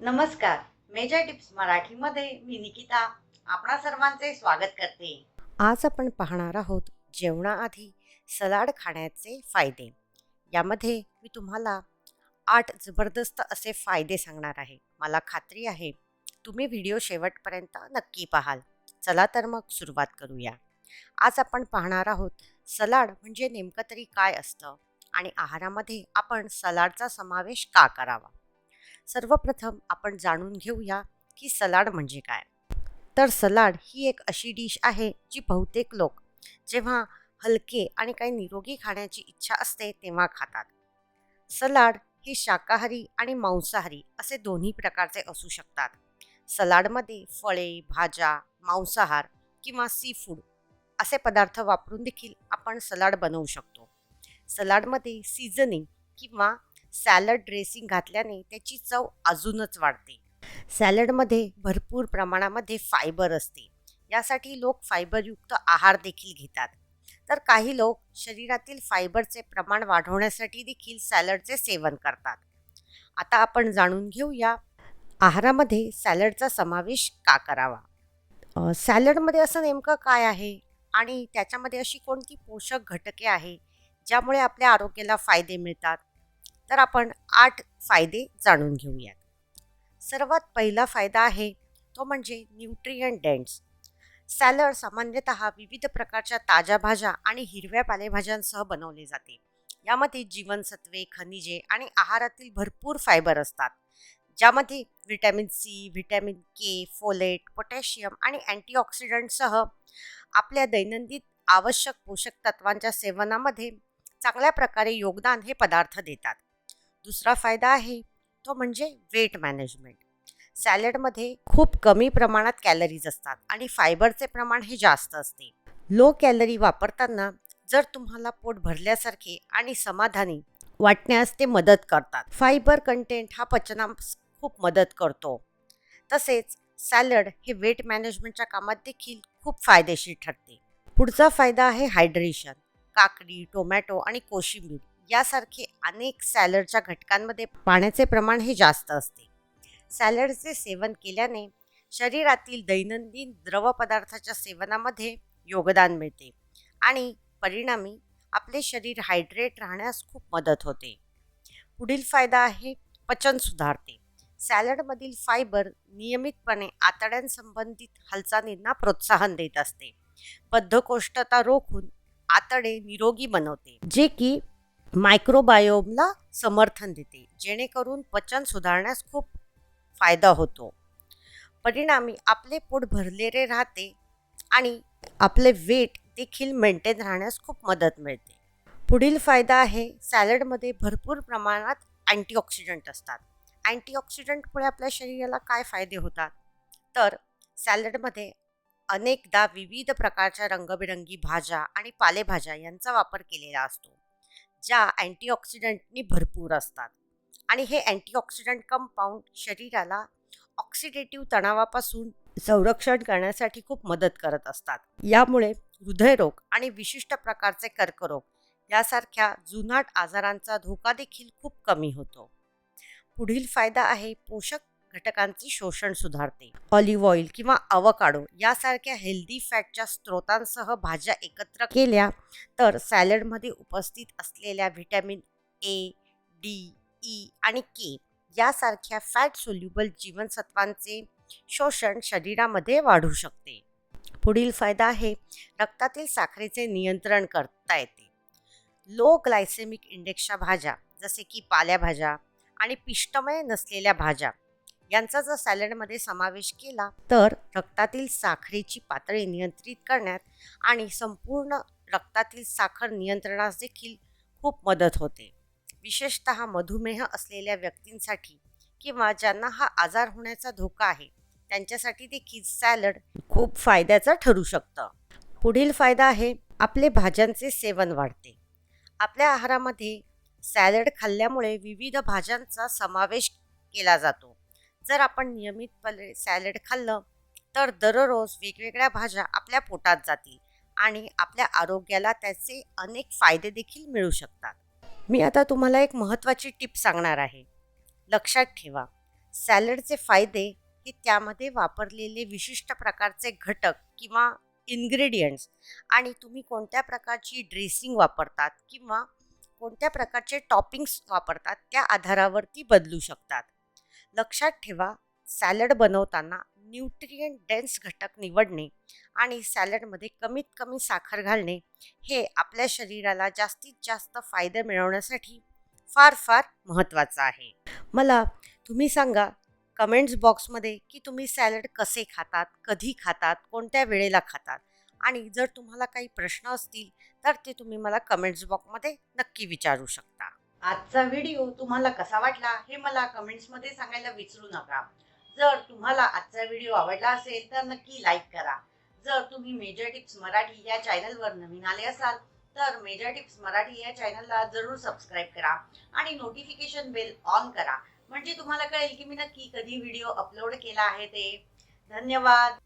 नमस्कार. Major tips मराठीमध्ये मी निकिता आपणा सर्वांचे स्वागत करते. आज आपण पाहणार आहोत जेवणाआधी सलाड खाण्याचे फायदे. यामध्ये मी तुम्हाला आठ जबरदस्त असे फायदे सांगणार आहे. मला खात्री आहे तुम्ही व्हिडिओ शेवटपर्यंत नक्की पाहाल. चला तर मग सुरुवात करूया. आज आपण पाहणार आहोत सलाड म्हणजे नेमकं तरी काय असतं आणि आहारामध्ये आपण सलाडचा समावेश का करावा? सर्वप्रथम आपण जाणून घेऊया की सलाड म्हणजे काय. तर सलाड ही एक अशी डिश आहे जी बहुतेक लोक जेव्हा हलके आणि काही निरोगी खाण्याची इच्छा असते तेव्हा खातात. सलाड हे शाकाहारी आणि मांसाहारी असे दोन्ही प्रकारचे असू शकतात. सलाडमध्ये फळे भाज्या मांसाहार किंवा सी फूड असे पदार्थ वापरून देखील आपण सलाड बनवू शकतो. सलाडमध्ये सीझनिंग किंवा सॅलड ड्रेसिंग घातल्याने त्याची चव अजूनच वाढते. सॅलडमध्ये भरपूर प्रमाणामध्ये फायबर असते. यासाठी लोक फायबरयुक्त आहार देखील घेतात. तर काही लोक शरीरातील फायबरचे प्रमाण वाढवण्यासाठी देखील सॅलडचे सेवन करतात. आता आपण जाणून घेऊया आहारामध्ये सॅलडचा समावेश का करावा? सॅलडमध्ये असं नेमकं काय आहे? आणि त्याच्यामध्ये अशी कोणती पोषक घटके आहे? ज्यामुळे आपल्या आरोग्याला फायदे मिळतात? तर आपण आठ फायदे जाणून घेऊयात. सर्वात पहिला फायदा आहे तो म्हणजे न्यूट्रियन डेंट्स सॅलड सामान्यतः विविध प्रकारच्या ताज्या भाज्या आणि हिरव्या पालेभाज्यांसह बनवले जाते. यामध्ये जीवनसत्वे खनिजे आणि आहारातील भरपूर फायबर असतात. ज्यामध्ये vitamin C vitamin K folate potassium आणि अँटीऑक्सिडंटसह आपल्या दैनंदिन आवश्यक पोषक तत्वांच्या सेवनामध्ये चांगल्या प्रकारे योगदान हे पदार्थ देतात. दुसरा फायदा आहे तो म्हणजे वेट मॅनेजमेंट सॅलडमध्ये खूप कमी प्रमाणात कॅलरीज असतात आणि फायबरचे प्रमाण हे जास्त असते. लो कॅलरी वापरताना जर तुम्हाला पोट भरल्यासारखे आणि समाधानी वाटण्यास ते मदत करतात. फायबर कंटेंट हा पचनास खूप मदत करतो. तसेच सॅलड हे वेट मॅनेजमेंटच्या कामात देखील खूप फायदेशीर ठरते. पुढचा फायदा आहे हायड्रेशन काकडी टोमॅटो आणि कोशिंबीर. यासारखे अनेक सॅलडच्या घटकांमध्ये पाण्याचे प्रमाण हे जास्त असते. सॅलडचे सेवन केल्याने शरीरातील दैनंदिन द्रवपदार्थाच्या सेवनामध्ये योगदान मिळते आणि परिणामी आपले शरीर हायड्रेट राहण्यास खूप मदत होते. पुढील फायदा आहे पचन सुधारते. सॅलडमधील फायबर नियमितपणे आतड्यांसंबंधित हालचालींना प्रोत्साहन देत असते. बद्धकोष्ठता रोखून आतडे निरोगी बनवते. जे की मायक्रोबायोमला समर्थन देते. जेणेकरून पचन सुधारण्यास खूप फायदा होतो. परिणामी आपले पोट भरलेले राहते आणि आपले वेट देखील मेंटेन राहण्यास खूप मदत मिळते. पुढील फायदा आहे सॅलडमध्ये भरपूर प्रमाणात अँटीऑक्सिडंट असतात. अँटीऑक्सिडंटमुळे आपल्या शरीराला काय फायदे होतात? तर सॅलडमध्ये अनेकदा विविध प्रकारच्या रंगबिरंगी भाज्या आणि पालेभाज्या यांचा वापर केलेला असतो. ज्या अँटीऑक्सिडंटनी भरपूर असतात. आणि हे अँटीऑक्सिडंट कंपाऊंड शरीराला ऑक्सिडेटिव्ह तणावापासून संरक्षण करण्यासाठी खूप मदत करत असतात. यामुळे हृदयरोग आणि विशिष्ट प्रकारचे कर्करोग यासारख्या जुनाट आजारांचा धोका देखील खूप कमी होतो. पुढील फायदा आहे पोषक घटकांचे शोषण सुधारते. ऑलिव्ह ऑइल किंवा अवकाडो यासारख्या हेल्दी फॅटच्या स्रोतांसह भाज्या एकत्र केल्या तर सॅलडमध्ये उपस्थित असलेल्या व्हिटॅमिन ए डी ई आणि के यासारख्या फॅट सोल्युबल जीवनसत्वांचे शोषण शरीरामध्ये वाढू शकते. पुढील फायदा आहे रक्तातील साखरेचे नियंत्रण करता येते. लो ग्लायसेमिक इंडेक्सच्या भाज्या जसे की पालेभाज्या आणि पिष्टमय नसलेल्या भाज्या यांचा जर सॅलडमध्ये समावेश केला तर रक्तातील साखरेची पातळी नियंत्रित करण्यात आणि संपूर्ण रक्तातील साखर नियंत्रणास देखील खूप मदत होते. विशेषत मधुमेह असलेल्या व्यक्तींसाठी किंवा ज्यांना हा आजार होण्याचा धोका आहे त्यांच्यासाठी देखील सॅलड खूप फायद्याचं ठरू शकतं. पुढील फायदा आहे आपले भाज्यांचे सेवन वाढते. आपल्या आहारामध्ये सॅलड खाल्ल्यामुळे विविध भाज्यांचा समावेश केला जातो. जर आपण नियमितपणे सॅलड खाल्लं तर दररोज वेगवेगळ्या भाज्या आपल्या पोटात जातील आणि आपल्या आरोग्याला त्याचे अनेक फायदे देखील मिळू शकतात. मी आता तुम्हाला एक महत्त्वाची टिप सांगणार आहे. लक्षात ठेवा सॅलडचे फायदे हे त्यामध्ये वापरलेले विशिष्ट प्रकारचे घटक किंवा इन्ग्रेडियंट्स आणि तुम्ही कोणत्या प्रकारची ड्रेसिंग वापरतात किंवा कोणत्या प्रकारचे टॉपिंग्स वापरतात त्या आधारावरती बदलू शकतात. लक्षात ठेवा सॅलड बनवताना न्यूट्रिएंट डेन्स घटक निवडणे आणि सॅलडमध्ये कमीत कमी साखर घालणे हे आपल्या शरीराला जास्तीत जास्त फायदे मिळवण्यासाठी फार फार महत्त्वाचं आहे. मला तुम्ही सांगा कमेंट्स बॉक्समध्ये की तुम्ही सॅलड कसे खातात कधी खातात कोणत्या वेळेला खातात? आणि जर तुम्हाला काही प्रश्न असतील तर ते तुम्ही मला कमेंट्स बॉक्समध्ये नक्की विचारू शकता. आजचा व्हिडिओ तुम्हाला कसा वाटला हे मला कमेंट्समध्ये सांगायला विसरू नका. जर तुम्हाला आजचा व्हिडिओ आवडला असेल तर नक्की लाईक करा. जर तुम्ही मेजर टिप्स मराठी या चॅनलवर नवीन आले असाल तर मेजर टिप्स मराठी या चॅनलला जरूर सबस्क्राईब करा आणि नोटिफिकेशन बेल ऑन करा. म्हणजे तुम्हाला कळेल की मी नक्की कधी व्हिडिओ अपलोड केला आहे ते. धन्यवाद.